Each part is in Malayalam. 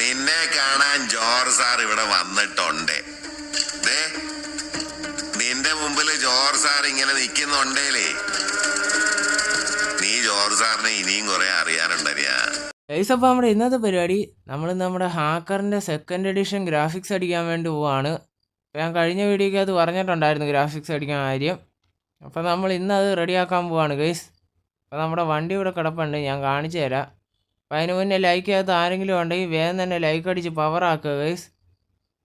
നിന്നെ കാണാൻ ജോർജ് സാർ ഇവിടെ വന്നിട്ടുണ്ട്. നിന്റെ മുമ്പിൽ ജോർജ് സാർ ഇങ്ങനെ നിൽക്കുന്നുണ്ടേലേ. നീ ജോർജ് സാറിനെ ഇനിയും കുറെ അറിയാനുണ്ടരിയാ ഗൈസ് അപ്പോൾ നമ്മുടെ ഇന്നത്തെ പരിപാടി നമ്മൾ നമ്മുടെ ഹാക്കറിന്റെ സെക്കൻഡ് എഡിഷൻ ഗ്രാഫിക്സ് അടിക്കാൻ വേണ്ടി പോവാണ്. ഞാൻ കഴിഞ്ഞ വീഡിയോയ്ക്ക് അത് പറഞ്ഞിട്ടുണ്ടായിരുന്നു ഗ്രാഫിക്സ് അടിക്കാൻ കാര്യം. അപ്പോൾ നമ്മൾ ഇന്ന് അത് റെഡിയാക്കാൻ പോവാണ് ഗൈസ് അപ്പോൾ നമ്മുടെ വണ്ടി ഇവിടെ കിടപ്പുണ്ട് ഞാൻ കാണിച്ചു തരാം. അപ്പോൾ അതിന് മുന്നേ ലൈക്ക് ചെയ്യാത്ത ആരെങ്കിലും ഉണ്ടെങ്കിൽ വേഗം തന്നെ ലൈക്ക് അടിച്ച് പവർ ആക്കുക ഗൈസ്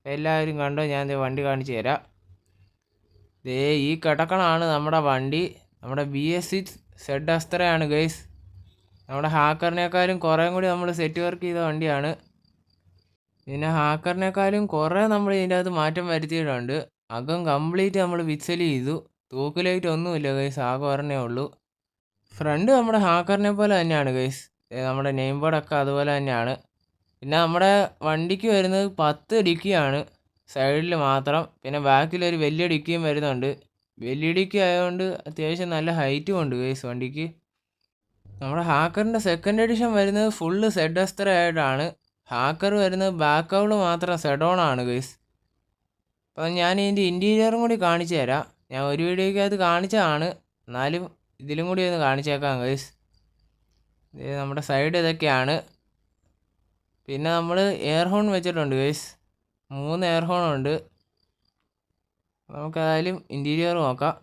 എല്ലാവരും കണ്ടോ? ഞാൻ വണ്ടി കാണിച്ചു തരാം. ദേ ഈ കിടക്കണമാണ് നമ്മുടെ വണ്ടി. നമ്മുടെ ബി എസ് സിക്സ് സെഡ് അസ്ത്രയാണ് ഗൈസ് നമ്മുടെ ഹാക്കറിനേക്കാളും കുറേ കൂടി നമ്മൾ സെറ്റ് വർക്ക് ചെയ്ത വണ്ടിയാണ്. പിന്നെ ഹാക്കറിനേക്കാളും കുറേ നമ്മൾ ഇതിന്റെ അകത്ത് മാറ്റം വരുത്തിയിട്ടുണ്ട്. അകം കംപ്ലീറ്റ് നമ്മൾ വിക്സൽ ചെയ്തു. തൂക്ക് ലൈറ്റ് ഒന്നുമില്ല ഗൈസ് ആകെ ഒരെണ്ണേ ഉള്ളൂ. ഫ്രണ്ട് നമ്മുടെ ഹാക്കറിനെ പോലെ തന്നെയാണ് ഗൈസ് നമ്മുടെ നെയിം ബോർഡൊക്കെ അതുപോലെ തന്നെയാണ്. പിന്നെ നമ്മുടെ വണ്ടിക്ക് വരുന്നത് പത്ത് ഡിക്കിയാണ്. സൈഡിൽ മാത്രം. പിന്നെ ബാക്കിൽ ഒരു വലിയ ഡിക്കിയും വരുന്നുണ്ട്. വലിയ ഡിക്കി ആയതുകൊണ്ട് അത്യാവശ്യം നല്ല ഹൈറ്റും ഉണ്ട് ഗൈസ് വണ്ടിക്ക്. നമ്മുടെ ഹാക്കറിന്റെ സെക്കൻഡ് എഡിഷൻ വരുന്നത് ഫുള്ള് സെഡ് അസ്ത്ര ആയിട്ടാണ്. ഹാക്കർ വരുന്നത് ബാക്ക് ഔട്ട് മാത്രം സെഡോൺ ആണ് ഗൈസ് അപ്പം ഞാൻ ഇതിന്റെ ഇന്റീരിയറും കൂടി കാണിച്ചു തരാം. ഞാൻ ഒരു വീഡിയോയ്ക്ക് അത് കാണിച്ചതാണ്. എന്നാലും ഇതിലും കൂടി ഒന്ന് കാണിച്ചേക്കാം ഗൈസ് നമ്മുടെ സൈഡ് ഇതൊക്കെയാണ്. പിന്നെ നമ്മൾ എയർ ഹോൺ വെച്ചിട്ടുണ്ട് ഗൈസ് മൂന്ന് എയർ ഹോൺ ഉണ്ട്. നമുക്കതായാലും ഇന്റീരിയർ നോക്കാം.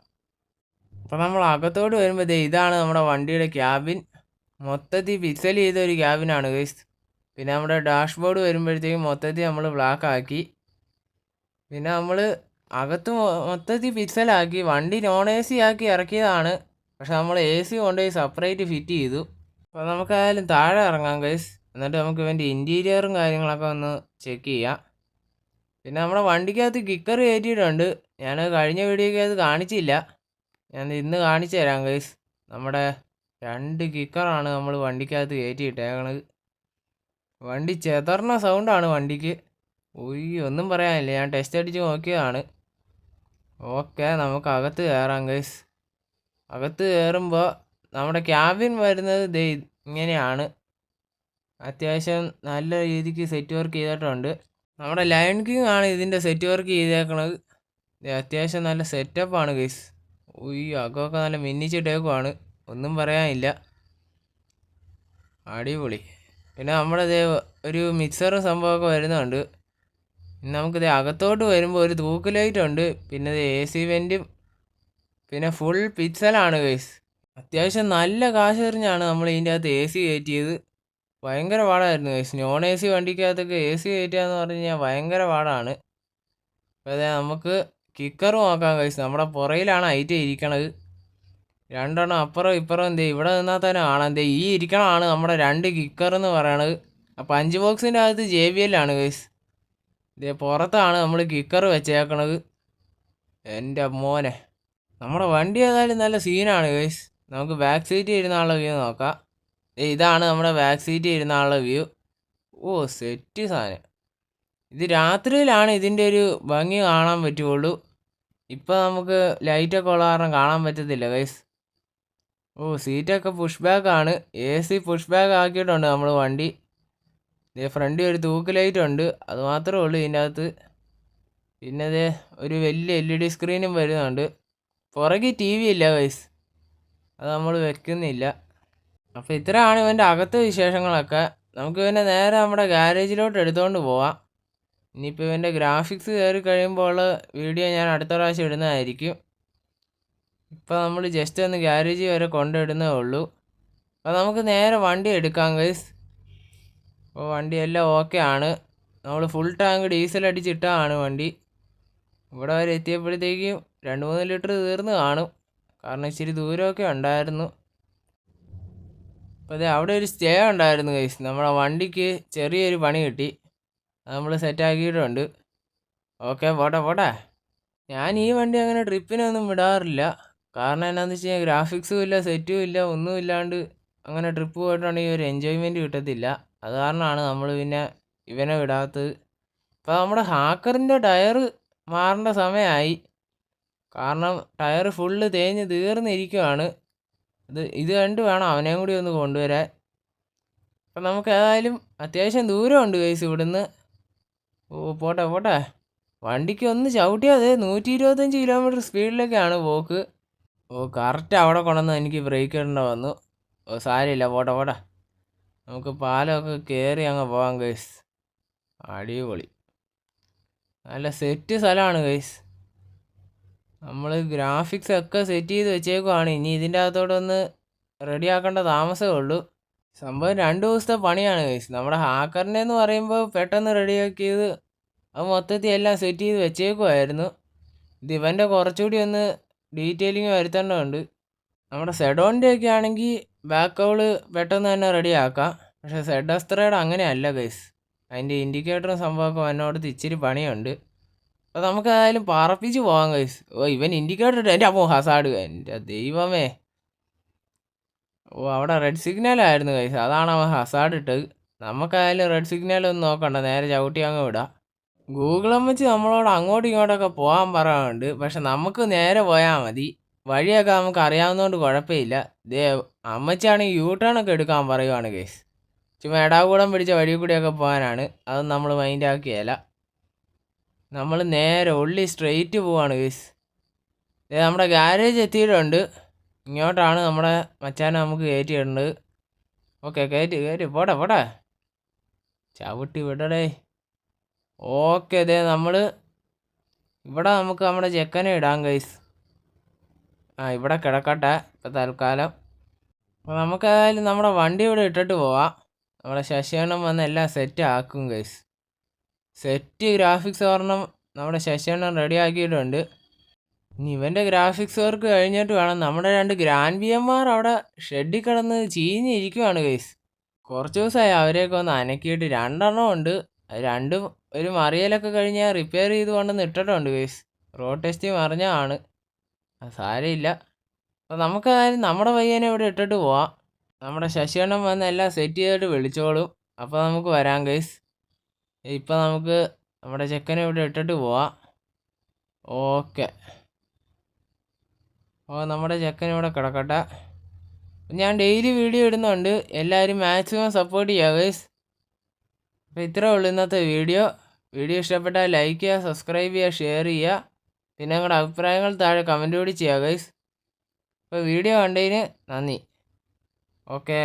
അപ്പോൾ നമ്മൾ അകത്തോട്ട് വരുമ്പോൾ ദേ ഇതാണ് നമ്മുടെ വണ്ടിയുടെ ക്യാബിൻ മൊത്തത്തിൽ പിക്സൽ ചെയ്ത ഒരു ക്യാബിനാണ് ഗൈസ് പിന്നെ നമ്മുടെ ഡാഷ് ബോർഡ് വരുമ്പോഴത്തേക്കും മൊത്തത്തിൽ നമ്മൾ ബ്ലാക്ക് ആക്കി. പിന്നെ നമ്മൾ അകത്ത് മൊത്തത്തിൽ പിക്സലാക്കി വണ്ടി നോൺ എ സി ആക്കി ഇറക്കിയതാണ്. പക്ഷെ നമ്മൾ എ സി കൊണ്ടുപോയി സെപ്പറേറ്റ് ഫിറ്റ് ചെയ്തു. അപ്പോൾ നമുക്കായാലും താഴെ ഇറങ്ങാം ഗൈസ് എന്നിട്ട് നമുക്ക് ഇവന്റെ ഇന്റീരിയറും കാര്യങ്ങളൊക്കെ ഒന്ന് ചെക്ക് ചെയ്യാം. പിന്നെ നമ്മുടെ വണ്ടിക്കകത്ത് കിക്കർ കയറ്റിയിട്ടുണ്ട്. ഞാൻ കഴിഞ്ഞ വീഡിയോയ്ക്കകത്ത് കാണിച്ചില്ല. ഞാൻ ഇന്ന് കാണിച്ചു തരാം ഗൈസ് നമ്മുടെ രണ്ട് കിക്കറാണ് നമ്മൾ വണ്ടിക്കകത്ത് കയറ്റിയിട്ടേക്കണത്. വണ്ടി ചെതർന്ന സൗണ്ടാണ് വണ്ടിക്ക്. ഓയ് ഒന്നും പറയാനില്ല. ഞാൻ ടെസ്റ്റ് അടിച്ച് നോക്കിയതാണ്. ഓക്കെ നമുക്ക് അകത്ത് കയറാം ഗൈസ് അകത്ത് കയറുമ്പോൾ നമ്മുടെ ക്യാബിൻ വരുന്നത് ദേ ഇങ്ങനെയാണ്. അത്യാവശ്യം നല്ല രീതിക്ക് സെറ്റ് വർക്ക് ചെയ്തിട്ടുണ്ട്. നമ്മുടെ ലയൺ കിങ് ആണ് ഇതിന്റെ സെറ്റ് വർക്ക് ചെയ്തേക്കണത്. അത്യാവശ്യം നല്ല സെറ്റപ്പാണ് ഗൈസ് ഉയ്യ അകമൊക്കെ നല്ല മിന്നിച്ചിട്ടേക്കുവാണ്. ഒന്നും പറയാനില്ല. അടിപൊളി. പിന്നെ നമ്മുടെ ഇതേ ഒരു മിക്സറും സംഭവമൊക്കെ വരുന്നുണ്ട്. നമുക്കിത് അകത്തോട്ട് വരുമ്പോൾ ഒരു തൂക്ക് ലൈറ്റ് ഉണ്ട് പിന്നെ ഇത് എ സി വെന്റും പിന്നെ ഫുൾ പിക്സലാണ് ഗൈസ് അത്യാവശ്യം നല്ല കാശ് എറിഞ്ഞാണ് നമ്മൾ ഇതിന്റെ അകത്ത് എ സി കയറ്റിയത്. ഭയങ്കര പാടായിരുന്നു ഗൈസ് നോൺ എ സി വണ്ടിക്കകത്തൊക്കെ എ സി കയറ്റുക എന്ന് പറഞ്ഞു കഴിഞ്ഞാൽ ഭയങ്കര പാടാണ്. അപ്പോൾ അതെ നമുക്ക് കിക്കർ നോക്കാം ഗൈസ് നമ്മുടെ പുറയിലാണ് ഐറ്റം ഇരിക്കണത്. രണ്ടെണ്ണം അപ്പുറം ഇപ്പുറം എന്തേ ഇവിടെ നിന്നാൽ തന്നെ കാണാം. എന്തേ ഈ ഇരിക്കണമാണ് നമ്മുടെ രണ്ട് കിക്കർ എന്ന് പറയണത്. അപ്പോൾ അഞ്ച് ബോക്സിന്റെ അകത്ത് ജെ ബി എല്ലാണ് ഗൈസ് ഇതേ പുറത്താണ് നമ്മൾ കിക്കർ വെച്ചേക്കണത്. എന്റെ മോനെ. നമ്മുടെ വണ്ടി ഏതായാലും നല്ല സീനാണ് ഗൈസ് നമുക്ക് ബാക്ക് സീറ്റ് ഇരുന്നാളുടെ വ്യൂ നോക്കാം. ഇതാണ് നമ്മുടെ ബാക്ക് സീറ്റ് ഇരുന്നാളുടെ വ്യൂ ഓ സെറ്റ് സാധനം. ഇത് രാത്രിയിലാണ് ഇതിന്റെ ഒരു ഭംഗി കാണാൻ പറ്റുള്ളൂ. ഇപ്പോൾ നമുക്ക് ലൈറ്റൊക്കെ ഉള്ള കാരണം കാണാൻ പറ്റത്തില്ല ഗൈസ് ഓ സീറ്റൊക്കെ പുഷ് ബാക്ക് ആണ്. എ സി പുഷ് ബാക്ക് ആക്കിയിട്ടുണ്ട് നമ്മൾ വണ്ടി. ഇതേ ഫ്രണ്ടിൽ ഒരു തൂക്ക് ലൈറ്റ് ഉണ്ട്. അത് മാത്രമേ ഉള്ളൂ ഇതിന്റെ അകത്ത്. പിന്നെ ഒരു വലിയ എൽ ഇ ഡി സ്ക്രീനും വരുന്നുണ്ട്. പുറകിൽ ടി വി ഇല്ല ഗൈസ് അത് നമ്മൾ വെക്കുന്നില്ല. അപ്പോൾ ഇത്രയാണ് ഇവന്റെ അകത്തെ വിശേഷങ്ങളൊക്കെ. നമുക്ക് ഇവനെ നേരെ നമ്മുടെ ഗാരേജിലോട്ട് എടുത്തുകൊണ്ട് പോവാം. ഇനിയിപ്പോൾ ഇവന്റെ ഗ്രാഫിക്സ് കയറി കഴിയുമ്പോൾ വീഡിയോ ഞാൻ അടുത്ത പ്രാവശ്യം ഇടുന്നതായിരിക്കും. ഇപ്പോൾ നമ്മൾ ജസ്റ്റ് ഒന്ന് ഗ്യാരേജ് വരെ കൊണ്ടിടുന്നേ ഉള്ളൂ. അപ്പോൾ നമുക്ക് നേരെ വണ്ടി എടുക്കാം ഗൈസ് അപ്പോൾ വണ്ടി എല്ലാം ഓക്കെ ആണ്. നമ്മൾ ഫുൾ ടാങ്ക് ഡീസൽ അടിച്ചിട്ടാണ് വണ്ടി. ഇവിടെ വരെ എത്തിയപ്പോഴത്തേക്കും രണ്ട് മൂന്ന് ലിറ്റർ തീർന്ന് കാണും. കാരണം ഇച്ചിരി ദൂരമൊക്കെ ഉണ്ടായിരുന്നു. അപ്പോൾ അതെ അവിടെ ഒരു സ്റ്റേ ഉണ്ടായിരുന്നു ഗൈസ് നമ്മളെ വണ്ടിക്ക് ചെറിയൊരു പണി കിട്ടി. നമ്മൾ സെറ്റാക്കിയിട്ടുണ്ട് ഓക്കെ പോട്ടെ പോട്ടെ. ഞാൻ ഈ വണ്ടി അങ്ങനെ ട്രിപ്പിനൊന്നും വിടാറില്ല. കാരണം എന്നാന്ന് വെച്ച് കഴിഞ്ഞാൽ ഗ്രാഫിക്സും ഇല്ല സെറ്റും ഇല്ല ഒന്നും ഇല്ലാണ്ട് അങ്ങനെ ട്രിപ്പ് പോയിട്ടുണ്ടെങ്കിൽ ഒരു എൻജോയ്മെന്റ് കിട്ടത്തില്ല. അത് കാരണമാണ് നമ്മൾ പിന്നെ ഇവനെ വിടാത്തത്. ഇപ്പോൾ നമ്മുടെ ഹാക്കറിന്റെ ടയർ മാറേണ്ട സമയമായി. കാരണം ടയർ ഫുള്ള് തേഞ്ഞ് തീർന്നിരിക്കുവാണ് ഇത് ഇത് കണ്ട് വേണം അവനെയും കൂടി ഒന്ന് കൊണ്ടുവരാൻ. അപ്പം നമുക്ക് ഏതായാലും അത്യാവശ്യം ദൂരമുണ്ട് കേസ് ഇവിടുന്ന്. ഓ പോട്ടെ പോട്ടെ. വണ്ടിക്ക് ഒന്ന് ചവിട്ടിയാൽ അതെ നൂറ്റി ഇരുപത്തഞ്ച് കിലോമീറ്റർ സ്പീഡിലൊക്കെയാണ് പോക്ക്. ഓ കറക്റ്റ് അവിടെ കൊണ്ടുവന്ന് എനിക്ക് ബ്രേക്ക് ഇടേണ്ട വന്നു. ഓ സാരമില്ല. പോട്ടെ പോട്ടെ. നമുക്ക് പാലമൊക്കെ കയറി അങ്ങ് പോകാം ഗൈസ്. അടിപൊളി. നല്ല സെറ്റ് സ്ഥലമാണ് ഗൈസ്. നമ്മൾ ഗ്രാഫിക്സ് ഒക്കെ സെറ്റ് ചെയ്ത് വെച്ചേക്കുവാണ്. ഇനി ഇതിന്റെ അകത്തോടെ ഒന്ന് റെഡിയാക്കേണ്ട താമസമേ ഉള്ളൂ. സംഭവം രണ്ട് ദിവസത്തെ പണിയാണ് ഗൈസ് നമ്മുടെ ഹാക്കറിനെ എന്ന് പറയുമ്പോൾ പെട്ടെന്ന് റെഡിയാക്കിയത് അത് മൊത്തത്തിൽ എല്ലാം സെറ്റ് ചെയ്ത് വെച്ചേക്കുമായിരുന്നു ഇത് ഇവന്റെ കുറച്ചുകൂടി ഒന്ന് ഡീറ്റെയിലിങ് വരുത്തേണ്ടതുണ്ട്. നമ്മുടെ സെഡോണിന്റെ ഒക്കെ ആണെങ്കിൽ ബാക്ക് കൗൾ പെട്ടെന്ന് തന്നെ റെഡിയാക്കാം പക്ഷേ സെഡ് അസ്ത്രയുടെ അങ്ങനെയല്ല ഗൈസ് അതിന്റെ ഇൻഡിക്കേറ്ററും സംഭവമൊക്കെ എന്നോടത്ത് ഇച്ചിരി പണിയുണ്ട്. അപ്പോൾ നമുക്കായാലും പാറപ്പിച്ച് പറപ്പിച്ച് പോകാം ഗൈസ് ഓ ഇവൻ ഇൻഡിക്കേറ്റർ ഇട്ട്. എന്റെ അമ്മോ ഹസാഡ്. എന്റെ ദൈവമേ. ഓ അവിടെ റെഡ് സിഗ്നൽ ആയിരുന്നു കൈസ് അതാണ് അവൻ ഹസാഡ് ഇട്ടത്. നമുക്കായാലും റെഡ് സിഗ്നൽ ഒന്നും നോക്കണ്ട. നേരെ ചവിട്ടി അങ്ങ് വിടാം. ഗൂഗിൾ വെച്ച് നമ്മളോട് അങ്ങോട്ടും ഇങ്ങോട്ടൊക്കെ പോകാൻ പറയാറുണ്ട് പക്ഷെ നമുക്ക് നേരെ പോയാൽ മതി. വഴിയൊക്കെ നമുക്ക് അറിയാവുന്നതുകൊണ്ട് കുഴപ്പമില്ല. ദേ അമ്മച്ചാണെങ്കിൽ യൂ ടേൺ ഒക്കെ എടുക്കാൻ പറയുവാണ് കേസ് ചുമ്മാ എടാകൂടം പിടിച്ച വഴി കൂടിയൊക്കെ പോകാനാണ്. അതൊന്നും നമ്മൾ മൈൻഡ് ആക്കിയല്ല. നമ്മൾ നേരെ ഉള്ളി സ്ട്രെയിറ്റ് പോവാണ് ഗൈസ് നമ്മുടെ ഗാരേജ് എത്തിയിട്ടുണ്ട്. ഇങ്ങോട്ടാണ് നമ്മുടെ മച്ചാനെ നമുക്ക് കയറ്റിയിട്ടുണ്ട് ഓക്കെ കയറ്റി കയറ്റി. പോട്ടെ പോട്ടെ ചവിട്ടി വിടടേ. ഓക്കെ ദേ നമ്മൾ ഇവിടെ നമുക്ക് നമ്മുടെ ചെക്കനെ ഇടാം ഗൈസ് ആ ഇവിടെ കിടക്കട്ടെ ഇപ്പം തൽക്കാലം. അപ്പോൾ നമുക്ക് ഏതായാലും നമ്മുടെ വണ്ടി ഇവിടെ ഇട്ടിട്ട് പോവാം. നമ്മുടെ ശശിയണ്ണം വന്ന് എല്ലാം സെറ്റ് ആക്കും ഗൈസ് സെറ്റ് ഗ്രാഫിക്സ് ഒരെണ്ണം നമ്മുടെ ശശിയണ്ണൻ റെഡി ആക്കിയിട്ടുണ്ട്. ഇനി ഇവന്റെ ഗ്രാഫിക്സ് വർക്ക് കഴിഞ്ഞിട്ട് വേണം. നമ്മുടെ രണ്ട് ഗ്രാൻഡ് എംമാർ അവിടെ ഷെഡിൽ കിടന്ന് ചീഞ്ഞിരിക്കുവാണ് ഗൈസ് കുറച്ച് ദിവസമായി അവരെയൊക്കെ ഒന്ന് അനക്കിയിട്ട് രണ്ടെണ്ണം ഉണ്ട്. രണ്ടും ഒരു മറിയലൊക്കെ കഴിഞ്ഞാൽ റിപ്പയർ ചെയ്ത് കൊണ്ടുവന്ന് ഇട്ടിട്ടുണ്ട് ഗൈസ് റോഡ് ടെസ്റ്റ് മറിഞ്ഞതാണ്. സാരമില്ല. അപ്പോൾ നമുക്കതായാലും നമ്മുടെ പയ്യനെ ഇവിടെ ഇട്ടിട്ട് പോവാം. നമ്മുടെ ശശിയണ്ണം വന്ന് എല്ലാം സെറ്റ് ചെയ്തിട്ട് വിളിച്ചോളും. അപ്പോൾ നമുക്ക് വരാം ഗൈസ് ഇപ്പം നമുക്ക് നമ്മുടെ ചെക്കനെ ഇവിടെ ഇട്ടിട്ട് പോവാം. ഓക്കെ. ഓ നമ്മുടെ ചെക്കൻ ഇവിടെ കിടക്കട്ടെ. ഞാൻ ഡെയിലി വീഡിയോ ഇടുന്നുണ്ട്. എല്ലാവരും മാക്സിമം സപ്പോർട്ട് ചെയ്യുക ഗൈസ് അപ്പോൾ ഇത്രേ ഉള്ളൂ ഇന്നത്തെ വീഡിയോ. വീഡിയോ ഇഷ്ടപ്പെട്ടാൽ ലൈക്ക് ചെയ്യുക സബ്സ്ക്രൈബ് ചെയ്യുക ഷെയർ ചെയ്യുക. പിന്നെ നിങ്ങളുടെ അഭിപ്രായങ്ങൾ താഴെ കമന്റ് കൂടി ചെയ്യുക ഗൈസ് അപ്പോൾ വീഡിയോ കണ്ടതിന് നന്ദി. ഓക്കേ.